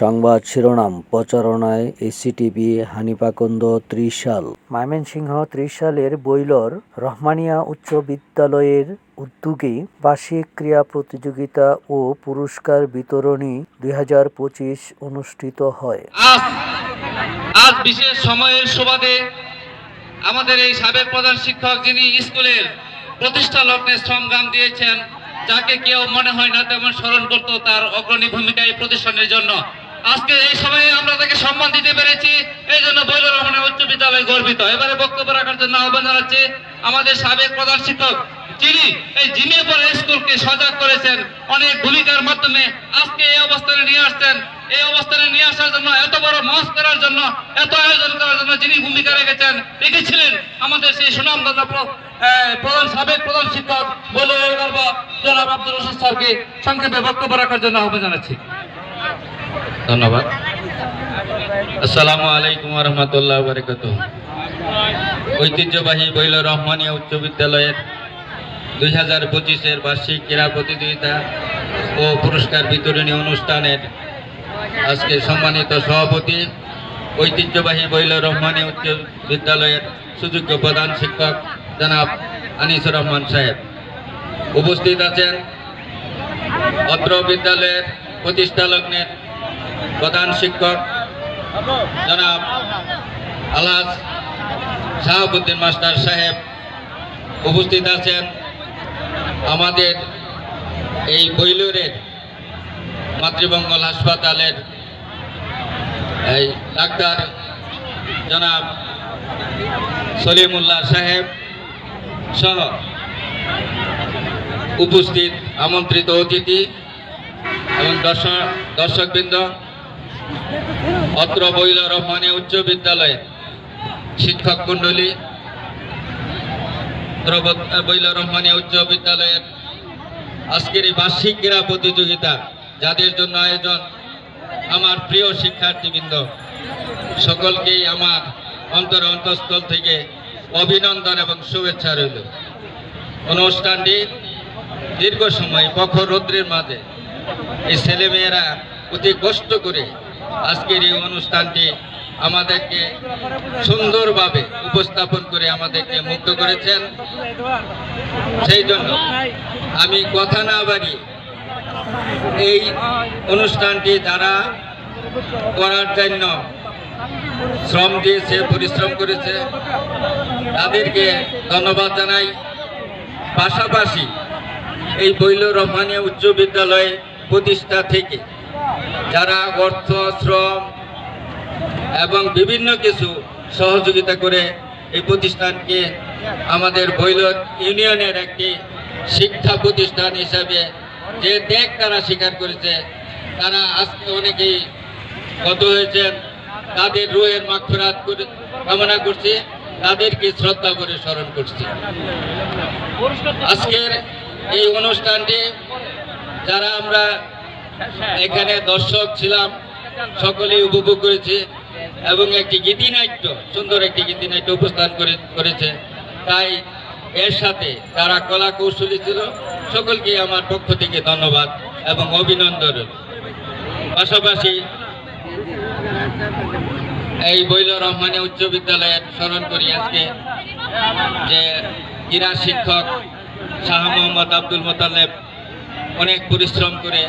সংবাদ শিরোনাম, প্রচারণায় এসিটিভি হানিপাকন্দ ত্রিশাল। ময়মনসিংহ ত্রিশালের বৈলর রহমানিয়া উচ্চ বিদ্যালয়ের উদ্যোগে বার্ষিক ক্রীড়া প্রতিযোগিতা ও পুরস্কার বিতরণী দুই হাজার পঁচিশ অনুষ্ঠিত হয়। আজ বিশেষ সময়ের সুবাদে আমাদের এই সাবেক প্রধান শিক্ষক যিনি স্কুলের প্রতিষ্ঠা লগ্নে শ্রমগান দিয়েছেন, যাকে কেউ মনে হয় না তেমন স্মরণ করতো তার অগ্রণী ভূমিকা এই প্রতিষ্ঠানের জন্য। আজকে এই সময়ে আমরা তাকে সম্মান দিতে পেরেছি এই জন্য বৈল রহমানের উচ্চ বিদ্যালয় গর্বিত। এবারে বক্তব্য রাখার জন্য আহ্বান জানাচ্ছি আমাদের সাবেক প্রধান শিক্ষক যিনি এই জিমে স্কুলকে সজাগ করেছেন অনেক ভূমিকার মাধ্যমে আজকে এই অবস্থানে নিয়ে আসছেন। এই অবস্থানে নিয়ে আসার জন্য এত বড় মঞ্চ করার জন্য এত আয়োজন করার জন্য যিনি ভূমিকা রেখেছেন রেখেছিলেন আমাদের সেই আহ, প্রধান সাবেক প্রধান শিক্ষক বলে জনাব আব্দুল রশিদ স্যারকে সংক্ষেপে বক্তব্য রাখার জন্য আহ্বান জানাচ্ছি। ধন্যবাদ। আসসালামু আলাইকুম রহমতুল্লাহ বারকাত ঐতিহ্যবাহী বৈল রহমানিয়া উচ্চ বিদ্যালয়ের দুই হাজার পঁচিশের বার্ষিক ক্রীড়া প্রতিযোগিতা ও পুরস্কার বিতরণী অনুষ্ঠানের আজকে সম্মানিত সভাপতি, ঐতিহ্যবাহী বৈল রহমানী উচ্চ বিদ্যালয়ের সুযোগ্য প্রধান শিক্ষক জনাব আনিসুর রহমান সাহেব। উপস্থিত আছেন অত্র বিদ্যালয়ের প্রতিষ্ঠা লগ্নের প্রধান শিক্ষক জনাব আলহাজ শাহাবুদ্দিন মাস্টার সাহেব উপস্থিত আছেন আমাদের এই বৈলুরের মাতৃমঙ্গল হাসপাতালের এই ডাক্তার জনাব সলিমুল্লাহ সাহেব সহ উপস্থিত আমন্ত্রিত অতিথি এবং দর্শক দর্শকবৃন্দ অত্র বৈল রহমানী উচ্চ বিদ্যালয়ের শিক্ষক মণ্ডলী বৈল রহমানী উচ্চ বিদ্যালয়ের আজকের এই বার্ষিক ক্রীড়া প্রতিযোগিতা যাদের জন্য আয়োজন আমার প্রিয় শিক্ষার্থীবৃন্দ, সকলকেই আমার অন্তর অন্তঃস্থল থেকে অভিনন্দন এবং শুভেচ্ছা রইল। অনুষ্ঠানটি দীর্ঘ সময় প্রখর রৌদ্রের মাঝে এই ছেলেমেয়েরা অতি কষ্ট করে আজকের এই অনুষ্ঠানটি আমাদেরকে সুন্দরভাবে উপস্থাপন করে আমাদেরকে মুক্ত করেছেন। সেই জন্য আমি কথা না বাড়িয়ে এই অনুষ্ঠানটি যারা করার জন্য শ্রম দিয়েছে, পরিশ্রম করেছে। তাদেরকে ধন্যবাদ জানাই। পাশাপাশি এই বৈল রহমানিয়া উচ্চ বিদ্যালয় প্রতিষ্ঠা থেকে যারা অর্থ, শ্রম এবং বিভিন্ন কিছু সহযোগিতা করে এই প্রতিষ্ঠানকে আমাদের বৈলর ইউনিয়নের একটি শিক্ষা প্রতিষ্ঠান হিসাবে যে ত্যাগ তারা স্বীকার করেছে, তারা আজকে অনেকেই গত হয়েছেন। তাদের রুহের মাক্ষরাত করে কামনা করছি, তাদেরকে শ্রদ্ধা করে স্মরণ করছি। আজকের এই অনুষ্ঠানটি, যারা আমরা এখানে দর্শক ছিলাম, সকলেই উপভোগ করেছে এবং একটি গীতিনাট্য, সুন্দর একটি গীতিনাট্য উপস্থান করে, করেছে তাই এর সাথে যারা কলা কৌশলী ছিল, সকলকে আমার পক্ষ থেকে ধন্যবাদ এবং অভিনন্দন। পাশাপাশি এই বৈল রহমানী উচ্চ বিদ্যালয়ের স্মরণ করি আজকে যে ক্রীড়া শিক্ষক শাহ মোহাম্মদ আব্দুল মোতালেব অনেক পরিশ্রম করে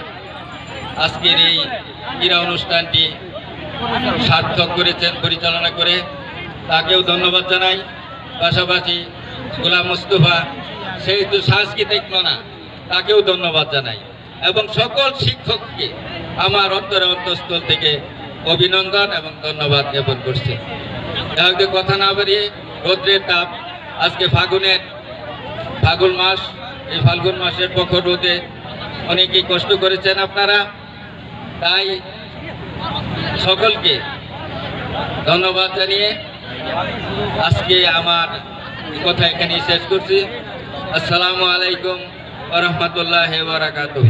আজকের এই ক্রীড়া অনুষ্ঠানটি সার্থক করেছেন পরিচালনা করে। তাকেও ধন্যবাদ জানাই। পাশাপাশি গোলাম মুস্তফা সেহেতু সাংস্কৃতিক মনা, তাকেও ধন্যবাদ জানাই। এবং সকল শিক্ষককে আমার অন্তরে অন্তঃস্থল থেকে অভিনন্দন এবং ধন্যবাদ জ্ঞাপন করছি। যাহোক কথা না বাড়িয়ে রৌদ্রের তাপ, আজকে ফাগুনের, ফাগুন মাস, এই ফাল্গুন মাসের পক্ষ রোদে অনেকেই কষ্ট করেছেন আপনারা। তাই সকলকে ধন্যবাদ জানিয়ে আজকে আমার কথা এখানে শেষ করছি। আসসালামু আলাইকুম রহমতুল্লাহ বারাকাতুহ।